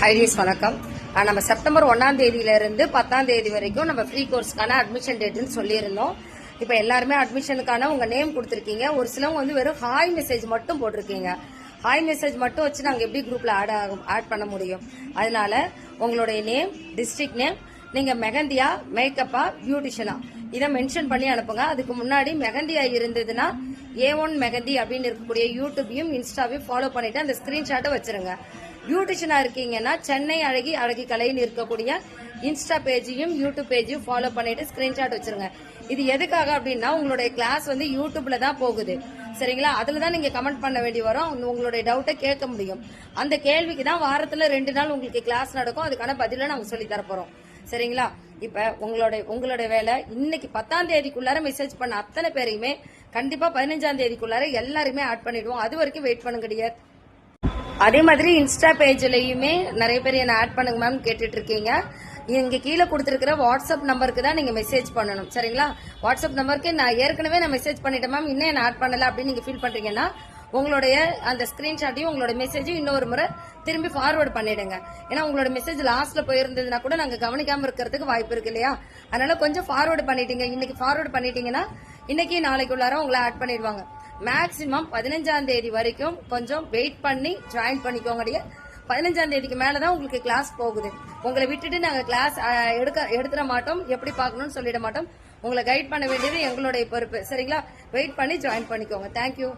ஹைலீஸ் வணக்கம். நம்ம செப்டம்பர் ஒன்னாம் தேதியிலிருந்து பத்தாம் தேதி வரைக்கும் நம்ம ஃப்ரீ கோர்ஸ்க்கான அட்மிஷன் டேட்டுன்னு சொல்லியிருந்தோம். இப்போ எல்லாருமே அட்மிஷனுக்கான உங்கள் நேம் கொடுத்துருக்கீங்க. ஒரு சிலவங்க வந்து வெறும் ஹாய் மெசேஜ் மட்டும் போட்டிருக்கீங்க. ஹாய் மெசேஜ் மட்டும் வச்சு நாங்கள் எப்படி குரூப்பில் ஆட் ஆகும் ஆட் பண்ண முடியும்? அதனால உங்களுடைய நேம் டிஸ்ட்ரிக்ட் நேம் நீங்கள் மெகந்தியா மேக்கப்பா பியூட்டிஷியனா இதை மென்ஷன் பண்ணி அனுப்புங்க. அதுக்கு முன்னாடி மெகந்தியா இருந்ததுன்னா ஏ ஒன் மெகந்தி அப்படின்னு இருக்கக்கூடிய யூடியூபையும் இன்ஸ்டாவையும் ஃபாலோ பண்ணிட்டு அந்த ஸ்கிரீன்ஷாட்டை வச்சிருங்க. பியூட்டிஷியனா இருக்கீங்கன்னா சென்னை அழகி அழகி கலைன்னு இருக்கக்கூடிய இன்ஸ்டா பேஜையும் யூடியூப் பேஜையும் ஃபாலோ பண்ணிட்டு ஸ்கிரீன்ஷாட் வச்சிருங்க. இது எதுக்காக அப்படின்னா உங்களுடைய கிளாஸ் வந்து யூடியூப்ல தான் போகுது. சரிங்களா? அதுல தான் நீங்க கமெண்ட் பண்ண வேண்டி வரும். உங்களுடைய டவுட்டை கேட்க முடியும். அந்த கேள்விக்கு தான் வாரத்துல ரெண்டு நாள் உங்களுக்கு கிளாஸ் நடக்கும். அதுக்கான பதில நாங்கள் சொல்லி தரப்போகிறோம் சரிங்களா? இப்ப உங்களுடைய உங்களுடைய வேலை இன்னைக்கு பத்தாம் தேதிக்குள்ளார மெசேஜ் பண்ண அத்தனை பேரையுமே கண்டிப்பா பதினஞ்சாம் தேதிக்குள்ளார எல்லாருமே ஆட் பண்ணிடுவோம். அது வரைக்கும் வெயிட் பண்ணுங்க கிடையாது அதே மாதிரி இன்ஸ்டா பேஜ்லயுமே நிறைய பேர் என்ன ஆட் பண்ணுங்க மேம் கேட்டுட்டு இருக்கீங்க இங்க கீழே கொடுத்துருக்கிற வாட்ஸ்அப் நம்பருக்கு தான் நீங்க மெசேஜ் பண்ணணும். சரிங்களா? வாட்ஸ்அப் நம்பருக்கு நான் ஏற்கனவே நான் மெசேஜ் பண்ணிட்டேன் மேம் இன்னும் என்ன ஆட் பண்ணல அப்படின்னு நீங்க ஃபீல் பண்றீங்கன்னா உங்களுடைய அந்த ஸ்கிரீன்ஷாட்டையும் உங்களோட மெசேஜையும் இன்னொரு முறை திரும்பி ஃபார்வர்ட் பண்ணிடுங்க. ஏன்னா உங்களோட மெசேஜ் லாஸ்ட்ல போயிருந்ததுன்னா கூட நாங்க கவனிக்காம இருக்கிறதுக்கு வாய்ப்பு இருக்கு இல்லையா? அதனால கொஞ்சம் ஃபார்வர்டு பண்ணிட்டீங்க. இன்னைக்கு ஃபார்வர்டு பண்ணிட்டீங்கன்னா இன்னைக்கு நாளைக்குள்ளார உங்களை ஆட் பண்ணிடுவாங்க. மேக்சிமம் பதினஞ்சாம் தேதி வரைக்கும் கொஞ்சம் வெயிட் பண்ணி ஜாயின் பண்ணிக்கோங்க பதினஞ்சாம் தேதிக்கு மேலதான் உங்களுக்கு கிளாஸ் போகுது. உங்களை விட்டுட்டு நாங்க கிளாஸ் எடுக்க எடுத்துட மாட்டோம். எப்படி பார்க்கணும்னு சொல்லிட மாட்டோம். உங்களை கைட் பண்ண வேண்டியது எங்களுடைய பொறுப்பு. சரிங்களா? வெயிட் பண்ணி ஜாயின் பண்ணிக்கோங்க. தேங்க்யூ